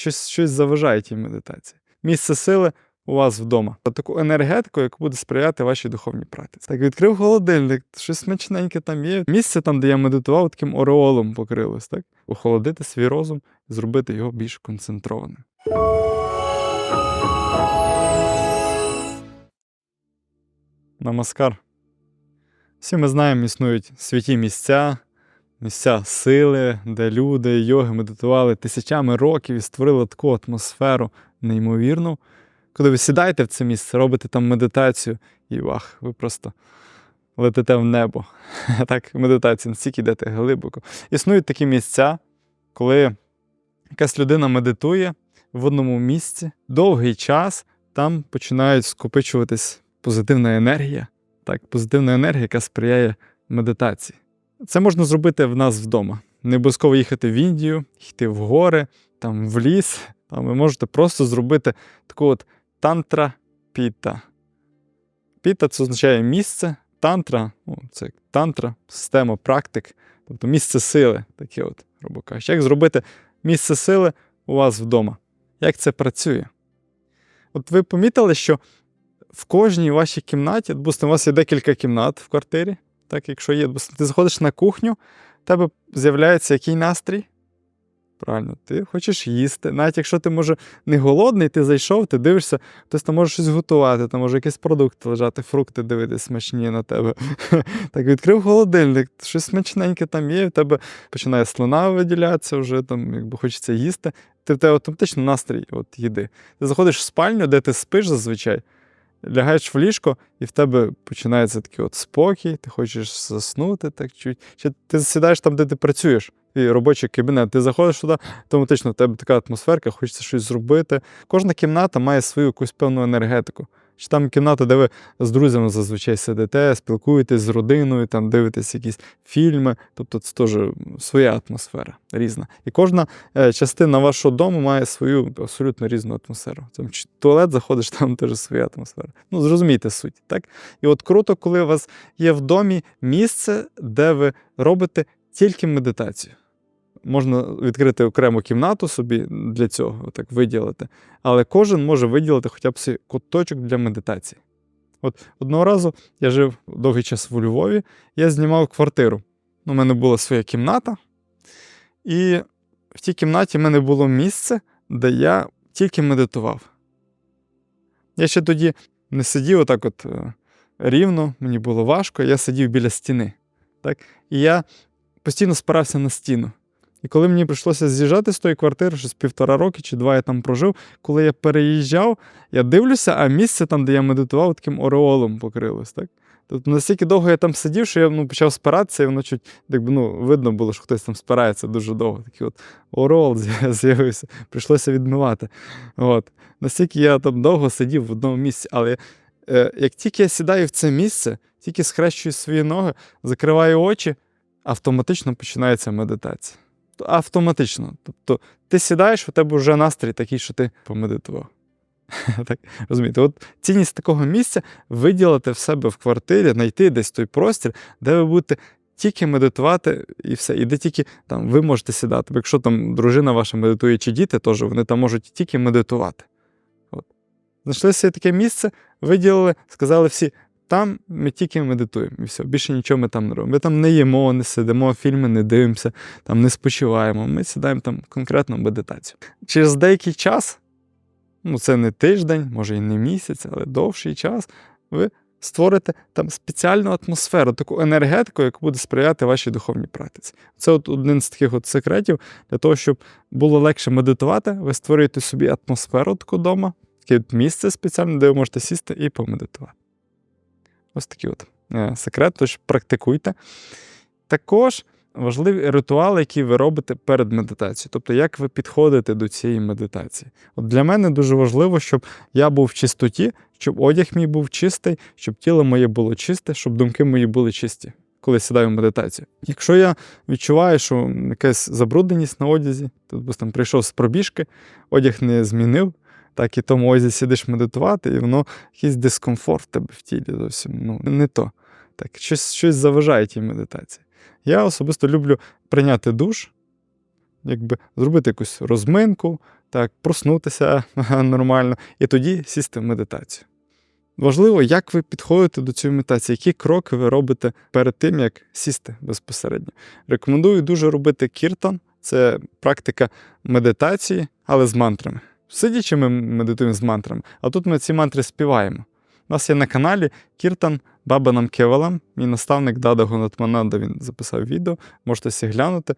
щось, щось заважає тій медитації. Місце сили у вас вдома. Таку енергетику, яка буде сприяти вашій духовній практиці. Так, відкрив холодильник, щось смачненьке там є. Місце там, де я медитував, таким ореолом покрилось, так? Охолодити свій розум і зробити його більш концентрованим. Намаскар. Всі ми знаємо, існують святі місця, місця сили, де люди, йоги медитували тисячами років і створили таку атмосферу неймовірну. Коли ви сідаєте в це місце, робите там медитацію, і вах, ви просто летите в небо. Так, медитація настільки йдете глибоко. Існують такі місця, коли якась людина медитує в одному місці, довгий час там починають скопичуватись позитивна енергія, так, позитивна енергія, яка сприяє медитації. Це можна зробити в нас вдома. Не обов'язково їхати в Індію, йти в гори, там в ліс. Там ви можете просто зробити таку от тантра піта. Піта це означає місце, тантра, ну, це тантра, система практик, тобто місце сили, таке от, грубо кажучи. Як зробити місце сили у вас вдома? Як це працює? От ви помітили, що в кожній вашій кімнаті, допустимо, у вас є декілька кімнат в квартирі, так, якщо є, ти заходиш на кухню, в тебе з'являється який настрій? Правильно, ти хочеш їсти. Навіть якщо ти, може, не голодний, ти зайшов, ти дивишся, хтось там може щось готувати, там може якийсь продукт лежати, фрукти дивитись смачні на тебе. Так, відкрив холодильник, щось смачненьке там є, в тебе починає слина виділятися, вже там, якби хочеться їсти. Ти в тебе автоматично настрій от, їди. Ти заходиш в спальню, де ти спиш зазвичай, лягаєш в ліжко, і в тебе починається такий от спокій, ти хочеш заснути так чуть. Чи ти сідаєш там, де ти працюєш, твій робочий кабінет, ти заходиш туди, автоматично в тебе така атмосферка, хочеться щось зробити. Кожна кімната має свою якусь певну енергетику. Чи там кімната, де ви з друзями зазвичай сидите, спілкуєтесь з родиною, там дивитесь якісь фільми. Тобто це теж своя атмосфера різна. І кожна е, частина вашого дому має свою абсолютно різну атмосферу. Там чи туалет заходиш, там теж своя атмосфера. Ну, зрозумійте суть, так? І от круто, коли у вас є в домі місце, де ви робите тільки медитацію. Можна відкрити окрему кімнату собі для цього, так виділити. Але кожен може виділити хоча б свій куточок для медитації. От одного разу я жив довгий час у Львові, я знімав квартиру. У мене була своя кімната, і в тій кімнаті в мене було місце, де я тільки медитував. Я ще тоді не сидів отак от е, рівно, мені було важко, я сидів біля стіни. Так? І я постійно спирався на стіну. І коли мені прийшлося з'їжджати з тої квартири, щось півтора роки чи два я там прожив, коли я переїжджав, я дивлюся, а місце там, де я медитував, таким ореолом покрилось. Так? Тобто настільки довго я там сидів, що я ну, почав спиратися, і воно чуть якби, ну, видно було, що хтось там спирається дуже довго. Такий от ореол з'явився, прийшлося відмивати. От. Настільки я там довго сидів в одному місці, але е, як тільки я сідаю в це місце, тільки схрещую свої ноги, закриваю очі, автоматично починається медитація автоматично. Тобто ти сідаєш, у тебе вже настрій такий, що ти помедитував. так, розумієте, от цінність такого місця виділити в себе в квартирі, знайти десь той простір, де ви будете тільки медитувати і все. І де тільки там ви можете сідати. Якщо там дружина ваша медитує чи діти, теж вони там можуть тільки медитувати. От. Знайшли собі таке місце, виділили, сказали всі, там ми тільки медитуємо і все. Більше нічого ми там не робимо. Ми там не їмо, не сидимо, фільми не дивимося, там не спочиваємо. Ми сідаємо там конкретно медитацію. Через деякий час, ну це не тиждень, може і не місяць, але довший час, ви створите там спеціальну атмосферу, таку енергетику, яка буде сприяти вашій духовній практиці. Це от один з таких от секретів для того, щоб було легше медитувати, ви створюєте собі атмосферу таку вдома, таке місце спеціальне, де ви можете сісти і помедитувати. Ось такий от е, секрет, тож практикуйте. Також важливі ритуали, які ви робите перед медитацією. Тобто, як ви підходите до цієї медитації. От Для мене дуже важливо, щоб я був в чистоті, щоб одяг мій був чистий, щоб тіло моє було чисте, щоб думки мої були чисті, коли сідаю в медитацію. Якщо я відчуваю, що якась забрудненість на одязі, то там прийшов з пробіжки, одяг не змінив так і тому ось сидиш медитувати, і воно якийсь дискомфорт в тебе в тілі зовсім ну, не то. Так, Щось щось заважає тій медитації. Я особисто люблю прийняти душ, якби зробити якусь розминку, так, проснутися нормально, і тоді сісти в медитацію. Важливо, як ви підходите до цієї медитації, які кроки ви робите перед тим, як сісти безпосередньо. Рекомендую дуже робити кіртан, це практика медитації, але з мантрами. Сидячи, ми медитуємо з мантрами, а тут ми ці мантри співаємо. У нас є на каналі Кіртан Бабанам Кевалам, мій наставник Дада Гонатмананда, він записав відео, можете всі глянути.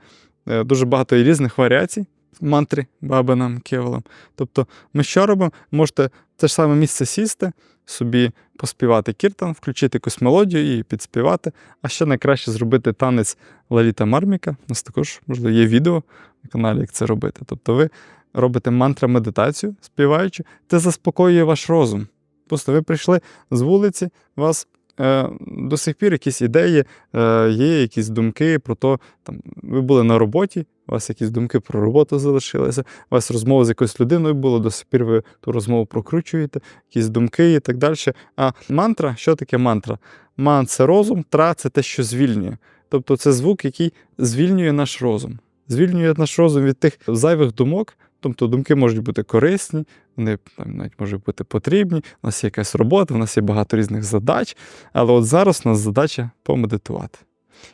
Е, Дуже багато є різних варіацій мантри Бабанам Кевалам. Тобто, ми що робимо? Можете те ж саме місце сісти, собі поспівати кіртан, включити якусь мелодію і підспівати. А ще найкраще зробити танець Лаліта Марміка. У нас також, можливо, є відео на каналі, як це робити. Тобто ви робите мантра-медитацію, співаючи, це заспокоює ваш розум. Просто ви прийшли з вулиці, у вас е, до сих пір якісь ідеї, е, є якісь думки про там, ви були на роботі, у вас якісь думки про роботу залишилися, у вас розмова з якоюсь людиною була, до сих пір ви ту розмову прокручуєте, якісь думки і так далі. А мантра, що таке мантра? Ман це розум, тра це те, що звільнює. Тобто це звук, який звільнює наш розум. Звільнює наш розум від тих зайвих думок. Тобто думки можуть бути корисні, вони там, навіть можуть бути потрібні. У нас є якась робота, у нас є багато різних задач. Але от зараз у нас задача помедитувати.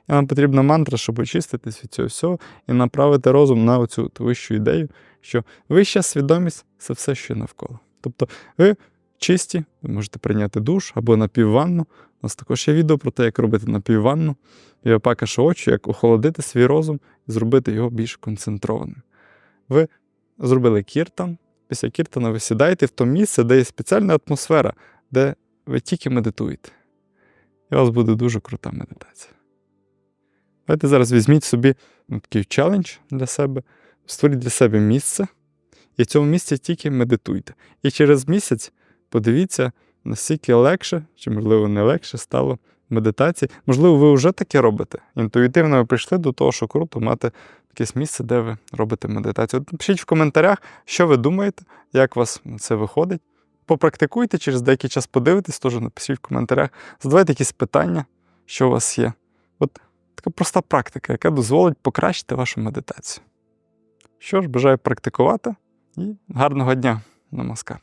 І нам потрібна мантра, щоб очиститись від цього всього і направити розум на оцю вищу ідею, що вища свідомість це все, що навколо. Тобто ви чисті, ви можете прийняти душ або напівванну. У нас також є відео про те, як робити напівванну, і Віопака очі, як охолодити свій розум і зробити його більш концентрованим. Ви зробили кіртан. Після кіртана ви сідаєте в то місце, де є спеціальна атмосфера, де ви тільки медитуєте. І у вас буде дуже крута медитація. Давайте зараз візьміть собі ну, такий челендж для себе, створіть для себе місце, і в цьому місці тільки медитуйте. І через місяць подивіться, наскільки легше, чи, можливо, не легше стало медитації. Можливо, ви вже таке робите. Інтуїтивно ви прийшли до того, що круто мати якесь місце, де ви робите медитацію. От Напишіть в коментарях, що ви думаєте, як у вас це виходить. Попрактикуйте, через деякий час подивитесь, теж напишіть в коментарях, задавайте якісь питання, що у вас є. От така проста практика, яка дозволить покращити вашу медитацію. Що ж, бажаю практикувати і гарного дня. Намаскар.